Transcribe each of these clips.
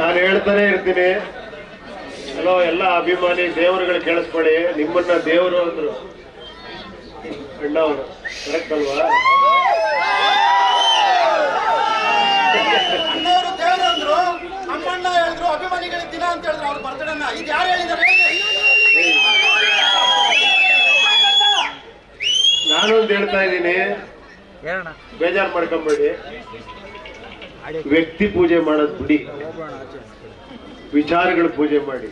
ನಾನು ಹೇಳ್ತಾನೆ ಇರ್ತೀನಿ. ಹಲೋ ಎಲ್ಲ ಅಭಿಮಾನಿ ದೇವರುಗಳು ಕೇಳಿಸ್ಕೊಳ್ಳಿ ನಿಮ್ಮನ್ನ ದೇವರು ಅಂದ್ರು. ಅಣ್ಣವರು ಕರೆಕ್ಟ್ ಅಲ್ವಾ ಅಭಿಮಾನಿಗಳಿಗೆ ದಿನ ಅಂತ ಹೇಳಿದ್ರು ಅವ್ರ ಬರ್ತಡೇನ ಇದು ಯಾರು ಹೇಳಿದಾರೆ ನಾನೊಂದು ಹೇಳ್ತಾ ಇದ್ದೀನಿ. ಬೇಜಾರು ಮಾಡ್ಕೊಂಬೇಡಿ. ವ್ಯಕ್ತಿ ಪೂಜೆ ಮಾಡೋದು ಬಿಡಿ. ವಿಚಾರಗಳ ಪೂಜೆ ಮಾಡಿ.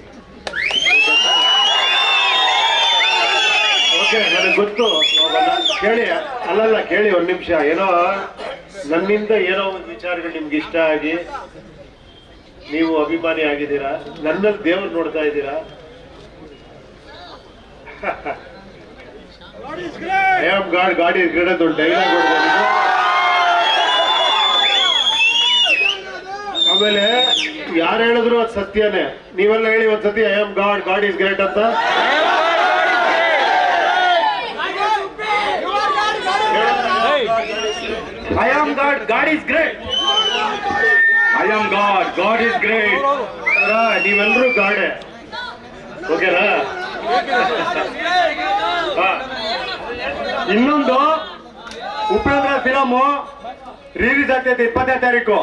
ಓಕೆ, ನನಗೆ ಗೊತ್ತು. ಕೇಳಿ, ಅಲ್ಲಲ್ಲ, ಕೇಳಿ ಒಂದು ನಿಮಿಷ. ಏನೋ ನನ್ನಿಂದ ಏನೋ ಒಂದು ವಿಚಾರಗಳು ನಿಮ್ಗೆ ಇಷ್ಟ ಆಗಿ ನೀವು ಅಭಿಮಾನಿ ಆಗಿದ್ದೀರಾ? ನನ್ನಲ್ಲಿ ದೇವ್ರು ನೋಡ್ತಾ ಇದ್ದೀರಾ? ಗಾಡ್ ಗಾಡ್ ಇಸ್ ಗ್ರೇಟ್ ಅಂತ ಒಂದು ಡೈಲಾಗ್ ಆಮೇಲೆ ಯಾರು ಹೇಳಿದ್ರು ಅದು ಸತ್ಯನೇ? ನೀವೆಲ್ಲ ಹೇಳಿ ಒಂದ್ ಸತಿ I am God God is great ಅಂತ I am God God is great I am God God is great ನೀವೆಲ್ಲರೂ ಗಾಡೆ. ಓಕೆನಾ? ಇನ್ನೊಂದು ಉಪೇಂದ್ರ ಫಿಲಮು. ರಿಲೀಸ್ ಆಗ್ತೈತೆ ಇಪ್ಪತ್ತನೇ ತಾರೀಕು.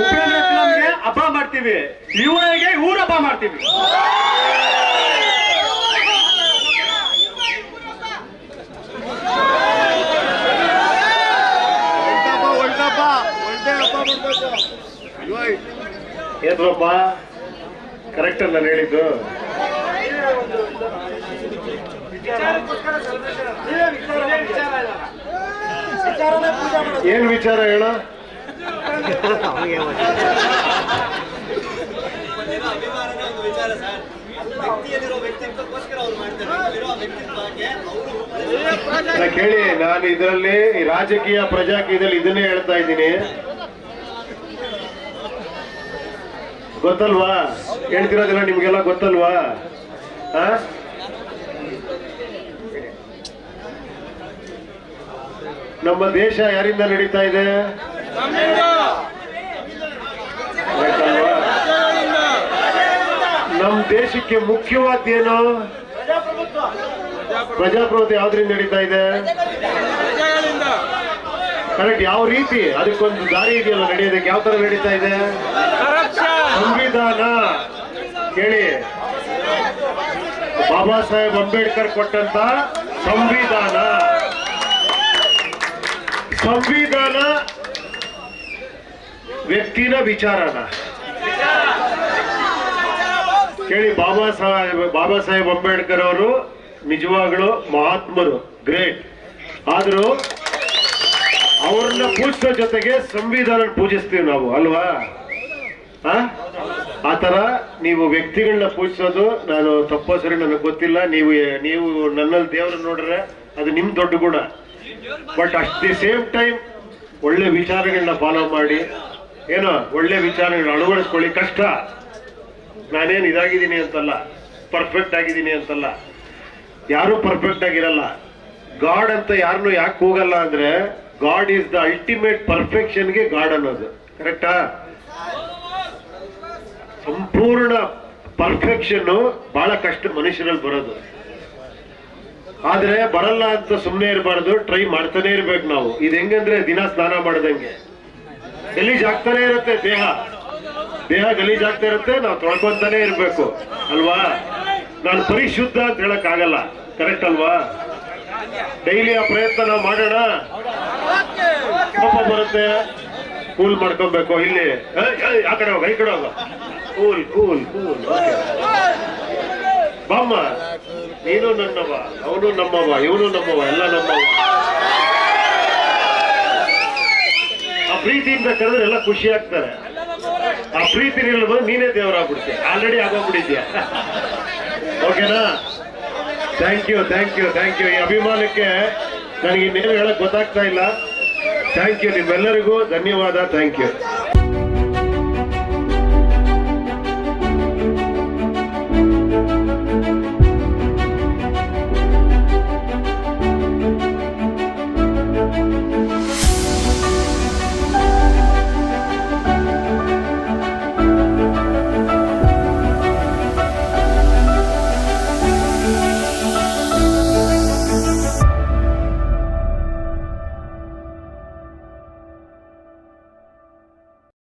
ಉಪೇಂದ್ರ ಫಿಲಂಗೆ ಹಬ್ಬ ಮಾಡ್ತೀವಿ. ಇವನಿಗೆ ಊರ ಹಬ್ಬ ಮಾಡ್ತೀವಿ. ಏನ್ರಪ್ಪ? ಕರೆಕ್ಟ್ ಅಲ್ಲ ಹೇಳಿದ್ದು. ವಿಚಾರ ಏನ್ ವಿಚಾರ ಹೇಳ? ಕೇಳಿ, ನಾನು ಇದರಲ್ಲಿ ರಾಜಕೀಯ ಪ್ರಜಾಕೀಯದಲ್ಲಿ ಇದನ್ನೇ ಹೇಳ್ತಾ ಇದ್ದೀನಿ. ಗೊತ್ತಲ್ವಾ? ಹೇಳ್ತಿರೋದಿಲ್ಲ ನಿಮ್ಗೆಲ್ಲ ಗೊತ್ತಲ್ವಾ? ನಮ್ಮ ದೇಶ ಯಾರಿಂದ ನಡೀತಾ ಇದೆ? ನಮ್ಮ ದೇಶಕ್ಕೆ ಮುಖ್ಯವಾದ ಏನು? ಪ್ರಜಾಪ್ರಭುತ್ವ ಯಾವ್ದ್ರಿಂದ ನಡೀತಾ ಇದೆ? ಕರೆಕ್ಟ್ ಯಾವ ರೀತಿ? ಅದಕ್ಕೊಂದು ದಾರಿ ಇದೆಯಲ್ಲ ನಡೆಯೋದಕ್ಕೆ ಯಾವ ತರ ನಡೀತಾ ಇದೆ? ಸಂವಿಧಾನ. ಕೇಳಿ. ಬಾಬಾ ಸಾಹೇಬ್ ಅಂಬೇಡ್ಕರ್ ಕೊಟ್ಟಂತ ಸಂವಿಧಾನ. ಸಂವಿಧಾನ ವ್ಯಕ್ತಿನ ವಿಚಾರನ. ಕೇಳಿ, ಬಾಬಾ ಸಾಹೇಬ್ ಬಾಬಾ ಸಾಹೇಬ್ ಅಂಬೇಡ್ಕರ್ ಅವರು ನಿಜವಾಗ್ಲು ಮಹಾತ್ಮರು, ಗ್ರೇಟ್. ಆದ್ರೂ ಅವ್ರನ್ನ ಪೂಜಿಸೋ ಜೊತೆಗೆ ಸಂವಿಧಾನ ಪೂಜಿಸ್ತೀವಿ ನಾವು, ಅಲ್ವಾ? ಆ? ತರ ನೀವು ವ್ಯಕ್ತಿಗಳನ್ನ ಪೂಜಿಸೋದು, ನಾನು ತಪ್ಪೋ ಸರಿ ನನಗೆ ಗೊತ್ತಿಲ್ಲ, ನೀವು ನೀವು ನನ್ನಲ್ಲಿ ದೇವ್ರನ್ನ ನೋಡ್ರೆ ಅದು ನಿಮ್ ದೊಡ್ಡ ಗುಣ. But at the same time ಒಳ್ಳೆ ವಿಚಾರಗಳನ್ನ ಫಾಲೋ ಮಾಡಿ, ಏನೋ ಒಳ್ಳೆ ವಿಚಾರಗಳನ್ನ ಅಳವಡಿಸ್ಕೊಳ್ಳಿ ಕಷ್ಟ. ನಾನೇನು ಇದಾಗಿದ್ದೀನಿ ಅಂತಲ್ಲ ಪರ್ಫೆಕ್ಟ್ ಆಗಿದ್ದೀನಿ ಅಂತಲ್ಲ, ಯಾರು ಪರ್ಫೆಕ್ಟ್ ಆಗಿರಲ್ಲ. ಗಾಡ್ ಅಂತ ಯಾರನ್ನೂ ಯಾಕೆ ಹೋಗಲ್ಲ ಅಂದ್ರೆ ಗಾಡ್ ಈಸ್ ದ ಅಲ್ಟಿಮೇಟ್ ಪರ್ಫೆಕ್ಷನ್ಗೆ ಗಾಡ್ ಅನ್ನೋದು. ಕರೆಕ್ಟಾ ಸಂಪೂರ್ಣ ಪರ್ಫೆಕ್ಷನ್ ಬಹಳ ಕಷ್ಟ ಮನುಷ್ಯರಲ್ಲಿ ಬರೋದು. ಆದ್ರೆ ಬರಲ್ಲ ಅಂತ ಸುಮ್ಮನೆ ಇರಬಾರ್ದು ಟ್ರೈ ಮಾಡ್ತಾನೆ ಇರ್ಬೇಕು ನಾವು. ಇದು ಹೆಂಗಂದ್ರೆ ದಿನ ಸ್ನಾನ ಮಾಡ್ದಂಗೆ. ಗಲೀಜ್ ಆಗ್ತಾನೆ ಇರುತ್ತೆ ದೇಹ. ದೇಹ ಗಲೀಜ್ ಆಗ್ತಾ ಇರುತ್ತೆ, ನಾವು ತೊಳ್ಕೊಂತಾನೆ ಇರ್ಬೇಕು. ಅಲ್ವಾ? ನಾನು ಪರಿಶುದ್ಧ ಅಂತ ಹೇಳಕ್ ಆಗಲ್ಲ ಕರೆಕ್ಟ್ ಅಲ್ವಾ? ಡೈಲಿ ಆ ಪ್ರಯತ್ನ ನಾವು ಮಾಡೋಣ. ಕೋಪ ಬರುತ್ತೆ. ಕೂಲ್ ಮಾಡ್ಕೊಬೇಕು. ಇಲ್ಲಿ. ಆ ಕಡೆ ಹೋಗ, ಈ ಕಡೆ ಹೋಗ. ಕೂಲ್ ಕೂಲ್ ಕೂಲ್ ಬಾಮ್ಮ, ನೀನು ನನ್ನವ, ಅವನು ನಮ್ಮವ, ಇವನು ನಮ್ಮವ, ಎಲ್ಲ ನಮ್ಮವ. ಆ ಪ್ರೀತಿಯಿಂದ ಕರೆದ್ರೆ ಎಲ್ಲ ಖುಷಿ ಆಗ್ತಾರೆ. ಆ ಪ್ರೀತಿ ನಿಲ್ಲು ನೀನೇ ದೇವರಾಗ್ಬಿಡ್ತೀಯ. ಆಲ್ರೆಡಿ ಆಗೋಗ್ಬಿಟ್ಟಿದ್ಯಾ ಓಕೆನಾ thank you thank you thank you ಈ ಅಭಿಮಾನಕ್ಕೆ ನನಗೆ ಇನ್ನೇನು ಹೇಳಕ್ ಗೊತ್ತಾಗ್ತಾ ಇಲ್ಲ. ಥ್ಯಾಂಕ್ ಯು ನಿಮ್ಮೆಲ್ಲರಿಗೂ. ಧನ್ಯವಾದ ಥ್ಯಾಂಕ್ ಯು